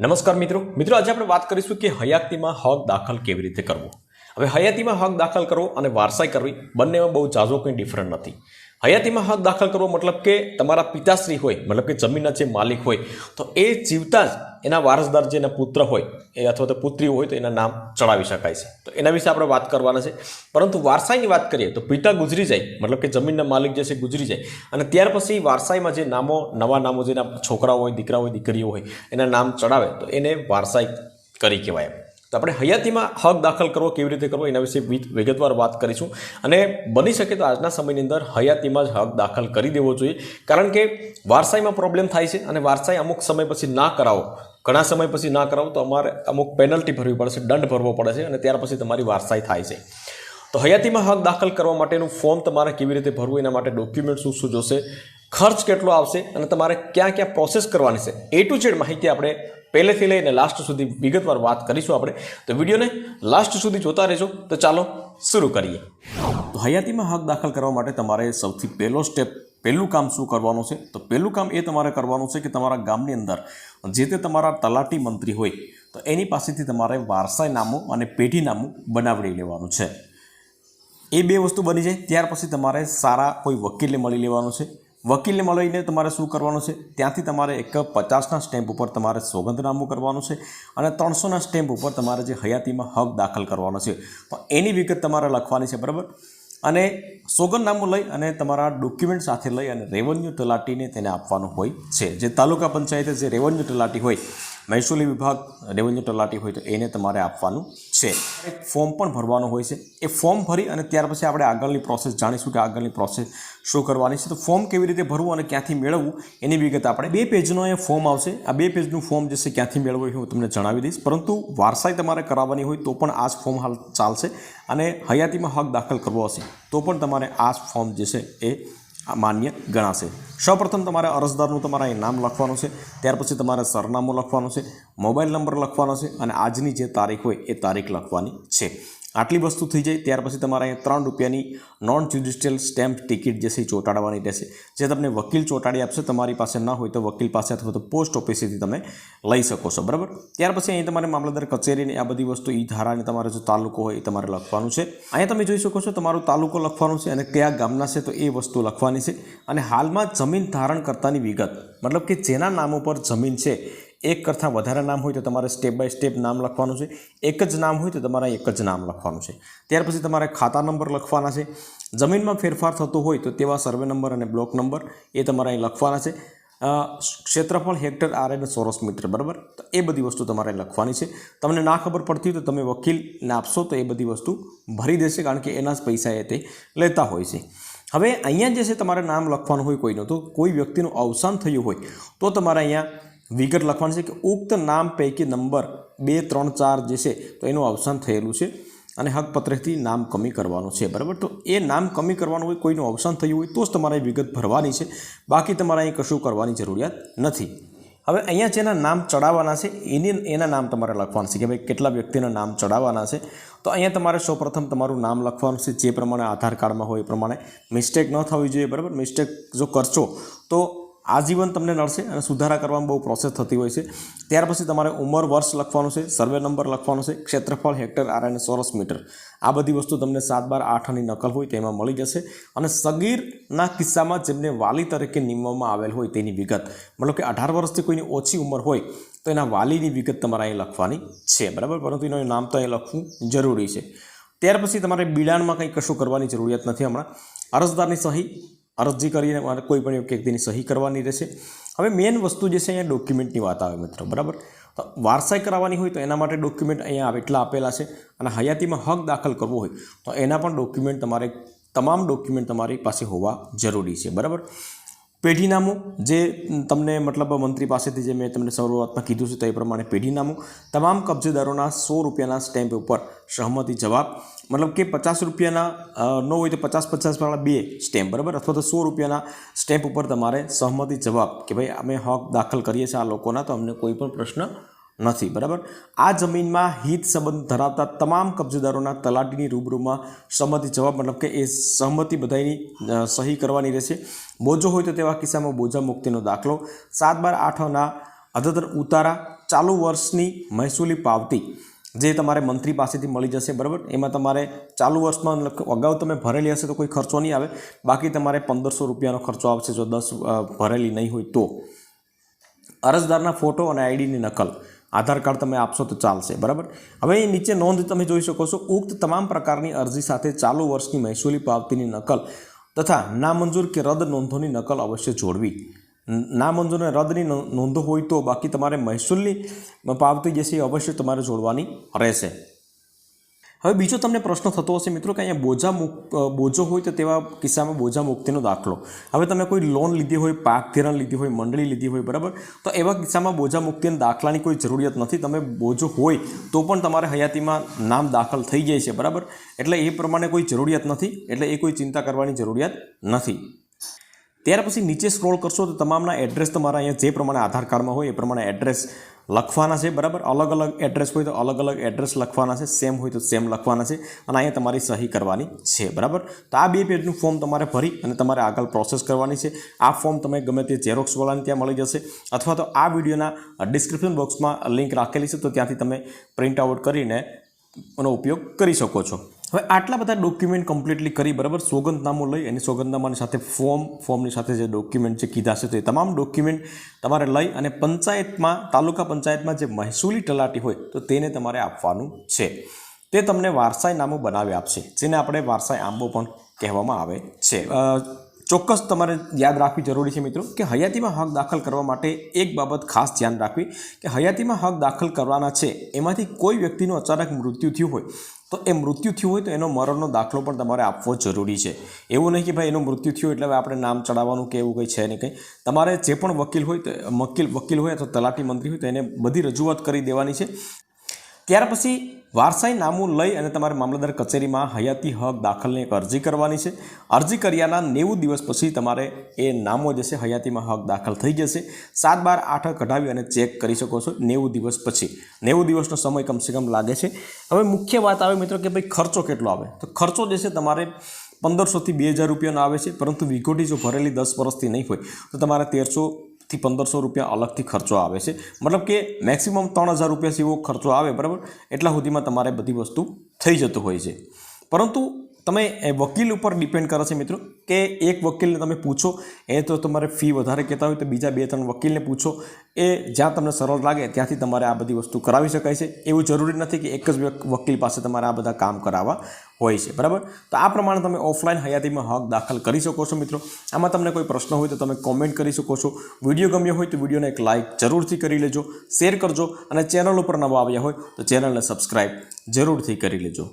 નમસ્કાર મિત્રો. મિત્રો, આજે આપણે વાત કરીશું કે હયાતીમાં હક દાખલ કેવી રીતે કરવો? હવે હયાતીમાં હક દાખલ કરવો અને વારસાઈ કરવી બંનેમાં બહુ જાજો કંઈ ડિફરન્ટ નથી. હયાતીમાં હક દાખલ કરવો મતલબ કે તમારા પિતાશ્રી હોય, મતલબ કે જમીનના જે માલિક હોય, તો એ જીવતા જ એના વારસદાર જેના પુત્ર હોય, એ અથવા તો પુત્રી હોય તો એના નામ ચડાવી શકાય છે. તો એના વિશે આપણે વાત કરવાના છે. પરંતુ વારસાઈની વાત કરીએ તો પિતા ગુજરી જાય, મતલબ કે જમીનના માલિક જે છે ગુજરી જાય. અને ત્યાર પછી વારસાઈમાં જે નામો, નવા નામો, જેના છોકરાઓ હોય દીકરા હોય, દીકરીઓ હોય, એના નામ ચડાવે, તો એને વારસાઈ કરી કહેવાય તો આપણે હયાતીમાં હક દાખલ કરવો, કેવી રીતે કરવો, એના વિશે વિગતવાર વાત કરીશું. અને બની શકે તો આજના સમયની અંદર હયાતીમાં જ હક દાખલ કરી દેવો જોઈએ. કારણ કે વારસાઈમાં પ્રોબ્લેમ થાય છે અને વારસાઈ અમુક સમય પછી ના કરાવો. ઘણા સમય પછી ના કરાવો તો અમારે અમુક પેનલ્ટી ભરવી પડશે, દંડ ભરવો પડે છે અને ત્યાર પછી તમારી વારસાઈ થાય છે. તો હયાતીમાં હક દાખલ કરવા માટેનું ફોર્મ તમારે કેવી રીતે ભરવું એના માટે ડોક્યુમેન્ટ શું શું જોશે, ખર્ચ કેટલો આવશે અને તમારે ક્યાં ક્યાં પ્રોસેસ કરવાની છે. એ ટુ ઝેડ માહિતી આપણે પહેલેથી લઈને લાસ્ટ સુધી વિગતવાર વાત કરીશું આપણે. તો વિડીયોને લાસ્ટ સુધી જોતા રહેજો. તો ચાલો શરૂ કરીએ. તો હયાતીમાં હક દાખલ કરવા માટે તમારે સૌથી પહેલો સ્ટેપ પહેલું કામ શું કરવાનું છે? તો પહેલું કામ એ તમારે કરવાનું છે કે તમારા ગામની અંદર જે તે તમારા તલાટી મંત્રી હોય, તો એની પાસેથી તમારે વારસાઈ નામું અને પેઢી નામું બનાવડી લેવાનું છે. એ બે વસ્તુ બની જાય. ત્યાર પછી તમારે સારા કોઈ વકીલને મળી લેવાનું છે. વકીલને મળીને તમારે શું કરવાનું છે? ત્યાંથી તમારે એક પચાસના સ્ટેમ્પ ઉપર તમારે સોગંદનામું કરવાનું છે અને ત્રણસોના સ્ટેમ્પ ઉપર તમારે જે હયાતીમાં હક દાખલ કરવાનો છે. તો એની વિગત તમારે લખવાની છે, બરાબર? અને સોગંદનામું લઈ અને તમારા ડોક્યુમેન્ટ સાથે લઈ અને રેવન્યુ તલાટીને તેને આપવાનું હોય છે. જે તાલુકા પંચાયતે જે રેવન્યુ તલાટી હોય મહેસૂલી વિભાગ રેવન્યુ તલાટી હોય તો એને તમારે આપવાનું છે. એક ફોર્મ પણ ભરવાનું હોય છે. એ ફોર્મ ભરી અને ત્યાર પછી આપણે આગળની પ્રોસેસ જાણીશું કે આગળની પ્રોસેસ શું કરવાની છે. તો ફોર્મ કેવી રીતે ભરવું અને ક્યાંથી મેળવવું એની વિગત આપણે બે પેજનો એ ફોર્મ આવશે. આ બે પેજનું ફોર્મ જે છે ક્યાંથી મેળવવું હું તમને જણાવી દઈશ. પરંતુ વારસાઈ તમારે કરાવવાની હોય તો પણ આ જ ફોર્મ હાલ ચાલશે અને હયાતીમાં હક દાખલ કરવો હશે તો પણ તમારે આ જ ફોર્મ જે છે એ માન્ય ગણાશે. સૌપ્રથમ તમારે અરજદારનું તમારા અહીં નામ લખવાનું છે, ત્યાર પછી તમારે સરનામું લખવાનું છે, મોબાઈલ નંબર લખવાનો છે અને આજની જે તારીખ હોય એ તારીખ લખવાની છે. આટલી વસ્તુ થઈ જાય, ત્યાર પછી તમારે અહીંયા ત્રણ રૂપિયાની નોન જ્યુડિશિયલ સ્ટેમ્પ ટિકિટ જે છે એ ચોંટાડવાની રહેશે. જે તમને વકીલ ચોંટાડી આપશે, તમારી પાસે ન હોય તો વકીલ પાસે અથવા તો પોસ્ટ ઓફિસેથી તમે લઈ શકો છો, બરાબર? ત્યાર પછી અહીં તમારે મામલતદાર કચેરીને આ બધી વસ્તુ એ ધારાને તમારે જો તાલુકો હોય એ તમારે લખવાનું છે. અહીંયા તમે જોઈ શકો છો તમારું તાલુકો લખવાનું છે અને કયા ગામના છે તો એ વસ્તુ લખવાની છે. અને હાલમાં જમીન ધારણ કરતાની વિગત, મતલબ કે જેના નામ ઉપર જમીન છે એક કરતાં વધારે નામ હોય તો તમારે સ્ટેપ બાય સ્ટેપ નામ લખવાનું છે. એક જ નામ હોય તો તમારે એક જ નામ લખવાનું છે. ત્યાર પછી તમારે ખાતા નંબર લખવાના છે. જમીનમાં ફેરફાર થતો હોય તો તેવા સર્વે નંબર અને બ્લોક નંબર એ તમારે અહીં લખવાના છે. ક્ષેત્રફળ હેક્ટર આર અને ચોરસ મીટર, બરાબર? તો એ બધી વસ્તુ તમારે લખવાની છે. તમને ના ખબર પડતી તો તમે વકીલને આપશો તો એ બધી વસ્તુ ભરી દેશે કારણ કે એના જ પૈસા એ તે લેતા હોય છે. હવે અહીંયા જે છે તમારે નામ લખવાનું હોય કોઈનું, તો કોઈ વ્યક્તિનું અવસાન થયું હોય તો તમારે અહીંયા વિગત લખવાની છે કે ઉક્ત નામ પૈકી નંબર બે, ત્રણ, ચાર જે છે, તો એનું અવસાન થયેલું છે અને હકપત્રથી નામ કમી કરવાનું છે, બરાબર? તો એ નામ કમી કરવાનું હોય, કોઈનું અવસાન થયું હોય, તો જ તમારે વિગત ભરવાની છે. બાકી તમારે અહીં કશું કરવાની જરૂરિયાત નથી. હવે અહીંયા જેના નામ ચડાવવાના છે, એની, એના નામ તમારે લખવાનું છે કે ભાઈ કેટલા વ્યક્તિના નામ ચડાવવાના છે. તો અહીંયા તમારે સૌપ્રથમ તમારું નામ લખવાનું છે, જે પ્રમાણે આધાર કાર્ડમાં હોય એ પ્રમાણે. મિસ્ટેક ન થવી જોઈએ, બરાબર? મિસ્ટેક જો કરશો, તો આજીવન તમને નડશે અને સુધારા કરવામાં બહુ પ્રોસેસ થતી હોય છે. ત્યાર પછી તમારે ઉંમર, વર્ષ લખવાનું છે સર્વે નંબર લખવાનો છે, ક્ષેત્રફળ, હેક્ટર, આર અને ચોરસ મીટર. આ બધી વસ્તુ તમને સાત બાર આઠ આની નકલ હોય તેમાં મળી જશે અને સગીરના કિસ્સામાં જેમને વાલી તરીકે નિમવામાં આવેલ હોય તેની વિગત. મતલબ કે અઢાર વર્ષથી કોઈની ઓછી ઉંમર હોય તો એના વાલીની વિગત તમારે અહીં લખવાની છે. બરાબર? પરંતુ એનું નામ તો અહીં લખવું જરૂરી છે. ત્યાર પછી તમારે બિડાણમાં કંઈ કશું કરવાની જરૂરિયાત નથી હમણાં. અરજદારની સહી અરજી કરીને મારે કોઈ પણ વ્યક્તિની સહી કરવાની રહેશે. હવે મેઇન વસ્તુ જે છે અહીંયા ડોક્યુમેન્ટની વાત આવે મિત્રો, બરાબર? તો વારસાઈ કરાવવાની હોય તો એના માટે ડોક્યુમેન્ટ અહીંયા એટલા આપેલા છે અને હયાતીમાં હક દાખલ કરવો હોય તો એના પણ ડોક્યુમેન્ટ તમારે, તમામ ડોક્યુમેન્ટ તમારી પાસે હોવા જરૂરી છે, બરાબર? પેઢીનામું. જે તમને મતલબ મંત્રી પાસેથી જે મેં તમને શરૂઆતમાં કીધું છે તે પ્રમાણે પેઢીનામું. તમામ કબજેદારોના સો રૂપિયાના સ્ટેમ્પ ઉપર સહમતિ જવાબ. મતલબ કે પચાસ રૂપિયાના ન હોય તો પચાસ પચાસવાળા બે સ્ટેમ્પ, બરાબર? અથવા તો સો રૂપિયાના સ્ટેમ્પ ઉપર તમારે સહમતિ જવાબ કે ભાઈ અમે હક દાખલ કરીએ છીએ આ લોકોના, તો અમને કોઈ પણ પ્રશ્ન નથી, બરાબર? આ જમીનમાં હિત સંબંધ ધરાવતા તમામ કબજેદારોના તલાટીની રૂબરૂમાં સંમતિ જવાબ, મતલબ કે એ સહમતિ બધાની સહી કરવાની રહેશે. બોજો હોય તો તેવા કિસ્સામાં બોજા મુક્તિનો દાખલો. સાત બાર આઠના અધતર ઉતારા ચાલુ વર્ષની મહેસૂલી પાવતી, જે તમારે મંત્રી પાસેથી મળી જશે, બરાબર? એમાં તમારે ચાલુ વર્ષમાં અગાઉ તમે ભરેલી હશે તો કોઈ ખર્ચો નહીં આવે. બાકી તમારે પંદરસો રૂપિયાનો ખર્ચો આવશે જો દસ ભરેલી નહીં હોય તો. અરજદારના ફોટો અને આઈડીની નકલ. આધાર કાર્ડ તમે આપશો તો ચાલશે, બરાબર? હવે એ નીચે નોંધ તમે જોઈ શકો છો, ઉક્ત તમામ પ્રકારની અરજી સાથે ચાલુ વર્ષની મહેસૂલી પાવતીની નકલ તથા નામંજૂર કે રદ નોંધોની નકલ અવશ્ય જોડવી. નામંજૂર અને રદની નોંધો હોય તો બાકી તમારે મહેસૂલની પાવતી જે છે અવશ્ય તમારે જોડવાની રહેશે. હવે બીજો તમને પ્રશ્ન થતો હશે, મિત્રો, કે અહીંયા બોજા મુક બોજો હોય તો તેવા કિસ્સામાં બોજા મુક્તિનો દાખલો. હવે તમે કોઈ લોન લીધી હોય, પાક ધિરાણ લીધી હોય, મંડળી લીધી હોય, બરાબર? તો એવા કિસ્સામાં બોજા મુક્તિના દાખલાની કોઈ જરૂરિયાત નથી. તમે બોજો હોય તો પણ તમારે હયાતીમાં નામ દાખલ થઈ જાય છે, બરાબર? એટલે એ પ્રમાણે કોઈ જરૂરિયાત નથી, એટલે એ કોઈ ચિંતા કરવાની જરૂરિયાત નથી. ત્યાર પછી નીચે સ્ક્રોલ કરશો તો તમામના એડ્રેસ તમારા અહીંયા જે પ્રમાણે આધાર કાર્ડમાં હોય, એ પ્રમાણે એડ્રેસ લખવાના છે, બરાબર? અલગ અલગ એડ્રેસ હોય તો અલગ અલગ એડ્રેસ લખવાના છે સેમ હોય તો સેમ લખવાના છે અને અહીંયા તમારી સહી કરવાની છે, બરાબર? તો આ બે પેજનું ફોર્મ તમારે ભરી અને તમારે આગળ પ્રોસેસ કરવાની છે. આ ફોર્મ તમે ગમે તે ઝેરોક્સવાળાને ત્યાં મળી જશે અથવા તો આ વિડીયોના ડિસ્ક્રિપ્શન બોક્સમાં લિંક રાખેલી છે, તો ત્યાંથી તમે પ્રિન્ટ આઉટ કરીને એનો ઉપયોગ કરી શકો છો. હવે આટલા બધા ડોક્યુમેન્ટ કમ્પ્લીટલી કરી, બરાબર? સોગંદનામું લઈ અને સોગંદનામાની સાથે ફોર્મ ફોર્મની સાથે જે ડોક્યુમેન્ટ જે કીધા છે તે તમામ ડોક્યુમેન્ટ તમારે લઈ અને પંચાયતમાં, તાલુકા પંચાયતમાં જે મહેસૂલી તલાટી હોય તો તેને તમારે આપવાનું છે. તે તમને વારસાઈ નામું બનાવી આપશે, જેને આપણે વારસાઈ આંબો પણ કહેવામાં આવે છે. ચોક્કસ તમારે યાદ રાખવી જરૂરી છે મિત્રો કે હયાતીમાં હક દાખલ કરવા માટે એક બાબત ખાસ ધ્યાન રાખવી કે હયાતીમાં હક દાખલ કરવાના છે, એમાંથી કોઈ વ્યક્તિનું અચાનક મૃત્યુ થયું હોય, તો એ મૃત્યુ થયું હોય તો એનો મરણનો દાખલો પણ તમારે આપવો જરૂરી છે. એવું નહીં કે ભાઈ એનું મૃત્યુ થયું એટલે હવે આપણે નામ ચડાવવાનું કે એવું કંઈ છે નહીં કંઈ. તમારે જે પણ વકીલ હોય તો, વકીલ વકીલ હોય અથવા તલાટી મંત્રી હોય તો એને બધી રજૂઆત કરી દેવાની છે. ત્યાર પછી વારસાઈ નામું લઈ અને તમારે મામલતદાર કચેરીમાં હયાતી હક દાખલની એક અરજી કરવાની છે. અરજી કર્યાના નેવું દિવસ પછી તમારે એ નામો જે છે હયાતીમાં હક દાખલ થઈ જશે. સાત બાર આઠ કઢાવી અને ચેક કરી શકો છો નેવું દિવસ પછી. નેવું દિવસનો સમય કમસે કમ લાગે છે. હવે મુખ્ય વાત આવે મિત્રો કે ભાઈ ખર્ચો કેટલો આવે? તો ખર્ચો જે છે તમારે પંદરસોથી બે હજાર રૂપિયાનો આવે છે, પરંતુ વિગોટી જો ભરેલી દસ વર્ષથી નહીં હોય, તો તમારે તેરસો થી પંદરસો રૂપિયા અલગથી ખર્ચો આવે છે. મતલબ કે મેક્સિમમ ત્રણ હજાર રૂપિયા જેવો ખર્ચો આવે, બરાબર? એટલા સુધીમાં તમારે બધી વસ્તુ થઈ જતું હોય છે. પરંતુ તમે વકીલ ઉપર ડિપેન્ડ કરે છે મિત્રો કે એક વકીલને તમે પૂછો, એ તો તમારે ફી વધારે કહેતા હોય તો બીજા બે ત્રણ વકીલને પૂછો, એ જ્યાં તમને સરળ લાગે ત્યાંથી તમારે આ બધી વસ્તુ કરાવી શકાય છે. એવું જરૂરી નથી કે એક જ વકીલ પાસે તમારે આ બધા કામ કરાવવા હોય છે, બરાબર? તો આ પ્રમાણે તમે ઓફલાઈન હયાતીમાં હક દાખલ કરી શકો છો મિત્રો. આમાં તમને કોઈ પ્રશ્ન હોય તો તમે કોમેન્ટ કરી શકો છો. વીડિયો ગમ્યો હોય તો વિડીયોને એક લાઇક જરૂરથી કરી લેજો, શેર કરજો અને ચેનલ ઉપર નવા આવ્યા હોય તો ચેનલને સબસ્ક્રાઈબ જરૂરથી કરી લેજો.